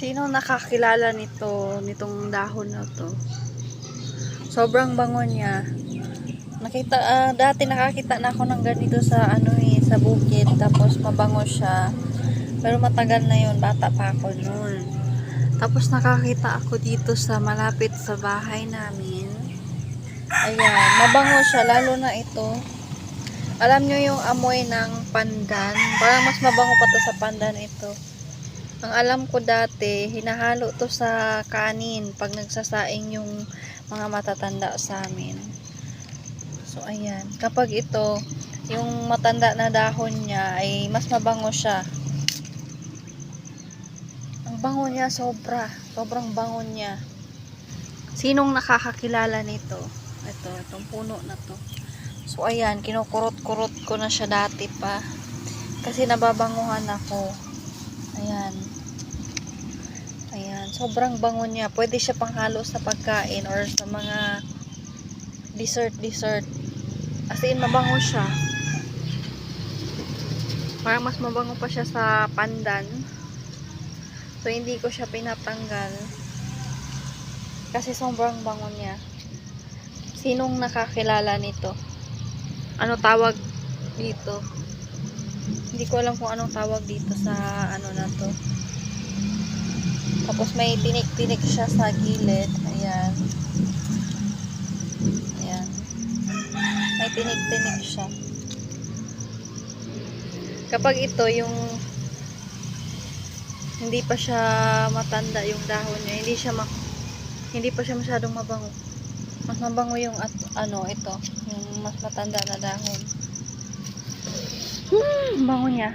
Sino nakakilala nito, nitong dahon na to? Sobrang bango niya. Nakita, ah, dati nakakita na ako ng ganito sa ano eh, sa bukid. Tapos mabango siya. Pero matagal na yun, bata pa ako noon. Tapos nakakita ako dito sa malapit sa bahay namin. Ayan, mabango siya, lalo na ito. Alam nyo yung amoy ng pandan? Parang mas mabango pa to sa pandan ito. Ang alam ko dati, hinahalo to sa kanin pag nagsasaing yung mga matatanda sa amin. So, ayan. Kapag ito, yung matanda na dahon niya ay mas mabango siya. Ang bango niya sobra. Sobrang bango niya. Sinong nakakakilala nito? Ito, itong puno na to. So, ayan. Kinukurot-kurot ko na siya dati pa. Kasi nababanguhan ako. Ayan. Ayan. Sobrang bango niya. Pwede siya panghalo sa pagkain or sa mga dessert-dessert. As in, mabango siya. Parang mas mabango pa siya sa pandan. So, hindi ko siya pinatanggal. Kasi sobrang bango niya. Sinong nakakilala nito? Ano tawag dito? Hindi ko alam kung anong tawag dito sa ano na to. Tapos may tinik-tinik siya sa gilid. Ayan. Ayan. May tinik-tinik siya. Kapag ito yung hindi pa siya matanda yung dahon niya, hindi siya ma hindi pa siya masyadong mabango. Mas mabango yung at, ano ito, yung mas matanda na dahon. Hmm, bango niya.